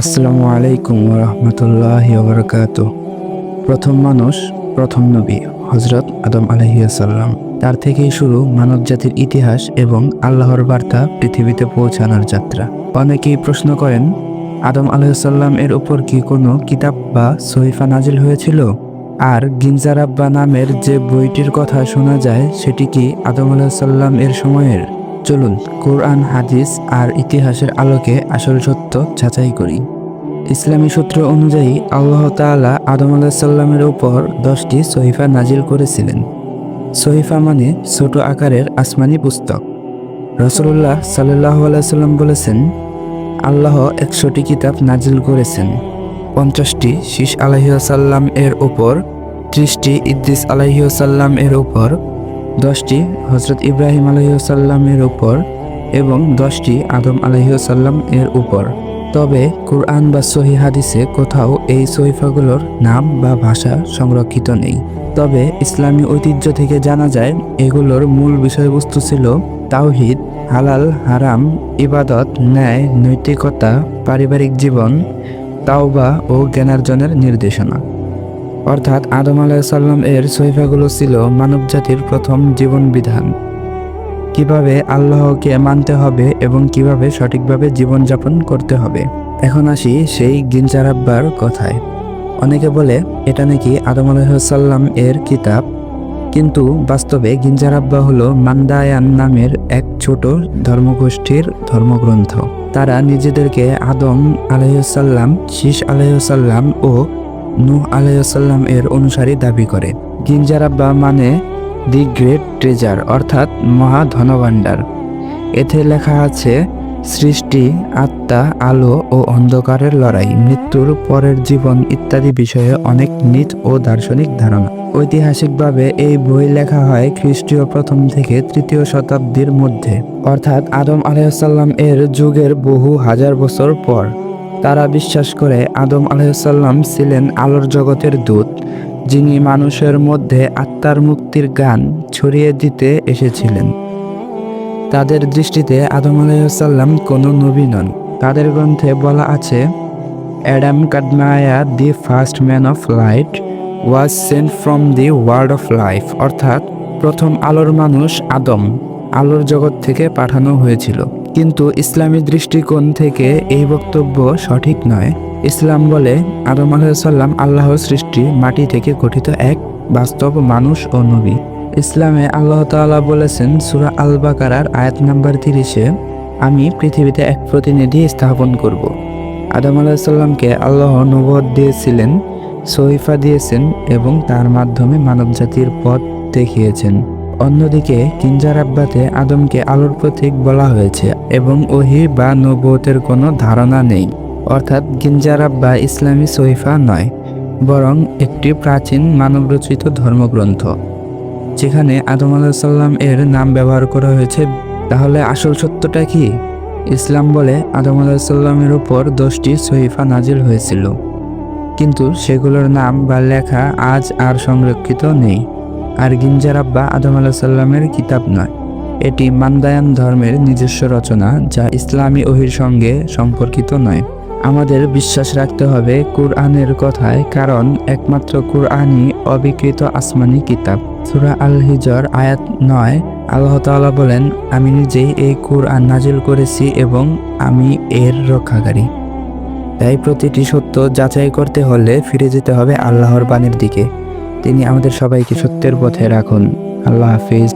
আসসালামু আলাইকুম রহমতুল্লাহ প্রথম মানুষ, প্রথম নবী হজরত আদম আলহিয়াসাল্লাম তার থেকেই শুরু মানব জাতির ইতিহাস এবং আল্লাহর বার্তা পৃথিবীতে পৌঁছানোর যাত্রা। অনেকেই প্রশ্ন করেন, আদম আলহিসাল্লাম এর উপর কি কোনো কিতাব বা সহিফা নাজিল হয়েছিল? আর গিনজারাব্বা নামের যে বইটির কথা শোনা যায়, সেটি কি আদম আলাহিসাল্লাম এর সময়ের? চলুন, কোরআন, হাদিস আর ইতিহাসের আলোকে আসল সত্য যাচাই করি। ইসলামী সূত্র অনুযায়ী, আল্লাহ তাআলা আদম আলাহিসাল্লামের উপর দশটি সহিফা নাজিল করেছিলেন। সহিফা মানে ছোট আকারের আসমানি পুস্তক। রসুল্লাহ সাল্লাহ আলাইসাল্লাম বলেছেন, আল্লাহ একশোটি কিতাব নাজিল করেছেন। পঞ্চাশটি শীষ আলহিউসাল্লাম এর ওপর ত্রিশটি ইদ্দিস আলহিউসাল্লাম এর উপর দশটি হজরত ইব্রাহিম আলহিউসাল্লামের উপর এবং দশটি আদম আলহিউসাল্লাম এর উপর। তবে কুরআন বা সহি হাদিসে কোথাও এই সহিফাগুলোর নাম বা ভাষা সংরক্ষিত নেই। তবে ইসলামী ঐতিহ্য থেকে জানা যায়, এগুলোর মূল বিষয়বস্তু ছিল তাওহিদ, হালাল, হারাম, ইবাদত, ন্যায়, নৈতিকতা, পারিবারিক জীবন, তাওবা ও জ্ঞানার্জনের নির্দেশনা। অর্থাৎ আদম আলাইসাল্লাম এর সহিফাগুলো ছিল মানবজাতির প্রথম জীবন বিধান কীভাবে আল্লাহকে মানতে হবে এবং কীভাবে সঠিকভাবে জীবনযাপন করতে হবে? এখন আসি সেই গিনজারাব্বার কথায়। অনেকে বলে, এটা নাকি আদম আলাইসাল্লাম এর কিতাব? কিন্তু বাস্তবে গিনজারাব্বা হলো মান্দায়ান নামের এক ছোট ধর্মগোষ্ঠীর ধর্মগ্রন্থ। তারা নিজেদেরকে আদম আলাইসাল্লাম শীষ আলাইসাল্লাম ও নূহ আলাইসাল্লাম এর অনুসারী দাবি করে গিনজারাব্বা মানে দি গ্রেট ট্রেজার, অর্থাৎ মহা ধনভাণ্ডার এতে লেখা আছে, সৃষ্টি, আত্মা, আলো ও অন্ধকারের লড়াই, মৃত্যুর পরের জীবন ইত্যাদি বিষয়ে অনেক নিত ও দার্শনিক ধারণা। ঐতিহাসিকভাবে এই বই লেখা হয় খ্রিস্টীয় প্রথম থেকে তৃতীয় শতাব্দীর মধ্যে, অর্থাৎ আদম আলাইসাল্লাম এর যুগের বহু হাজার বছর পর। তারা বিশ্বাস করে আদম আলাইসাল্লাম ছিলেন আলোর জগতের দূত, যিনি মানুষের মধ্যে আত্মার মুক্তির গান ছড়িয়ে দিতে এসেছিলেন। তাদের দৃষ্টিতে আদম আলাইসাল্লাম কোনো নবী নন। তাদের গ্রন্থে বলা আছে, Adam কাদমায়া the first man of light was sent from the world of life অর্থাৎ প্রথম আলোর মানুষ আদম, আলোর জগৎ থেকে পাঠানো হয়েছিল। কিন্তু ইসলামী দৃষ্টিকোণ থেকে এই বক্তব্য সঠিক নয়। ইসলাম বলে, আদম আলাহিসাল্লাম আল্লাহর সৃষ্টি, মাটি থেকে গঠিত এক বাস্তব মানুষ ও নবী। ইসলামে আল্লাহ তাআলা বলেছেন, সুরা আল বাকারার আয়াত নাম্বার তিরিশে, আমি পৃথিবীতে এক প্রতিনিধি স্থাপন করব। আদম আলাহিসাল্লামকে আল্লাহ নবদ দিয়েছিলেন, সহিফা দিয়েছেন এবং তার মাধ্যমে মানবজাতির পথ দেখিয়েছেন। অন্যদিকে কিঞ্জার আব্বাতে আদমকে আলোর প্রতীক বলা হয়েছে এবং ওহি বা নবতের কোনো ধারণা নেই। অর্থাৎ গিঞ্জারাব্বা ইসলামী সহিফা নয়, বরং একটি প্রাচীন মানবরচিত ধর্মগ্রন্থ। যেখানে আদম আলাহিসাল্লাম এর নাম ব্যবহার করা হয়েছে, তাহলে আসল সত্যটা কি? ইসলাম বলে আদম আলাহিসাল্লামের উপর দশটি সহিফা নাজিল হয়েছিল। কিন্তু সেগুলোর নাম বা লেখা আজ আর সংরক্ষিত নেই। আর গিঞ্জারাব্বা আদম আলাহিসাল্লামের কিতাব নয়। এটি মান্দায়ান ধর্মের নিজস্ব রচনা যা ইসলামী ওহির সঙ্গে সম্পর্কিত নয়। আমাদের বিশ্বাস রাখতে হবে কুরআনের কথায়, কারণ একমাত্র কুরআনই অবিকৃত আসমানি কিতাব। সুরা আল হিজর আয়াত নয়, আল্লাহ তাআলা বলেন, আমি নিজেই এই কুরআন নাজিল করেছি এবং আমি এর রক্ষাকারী। তাই প্রতিটি সত্য যাচাই করতে হলে ফিরে যেতে হবে আল্লাহর বাণীর দিকে। তিনি আমাদের সবাইকে সত্যের পথে রাখুন। আল্লাহ হাফিজ।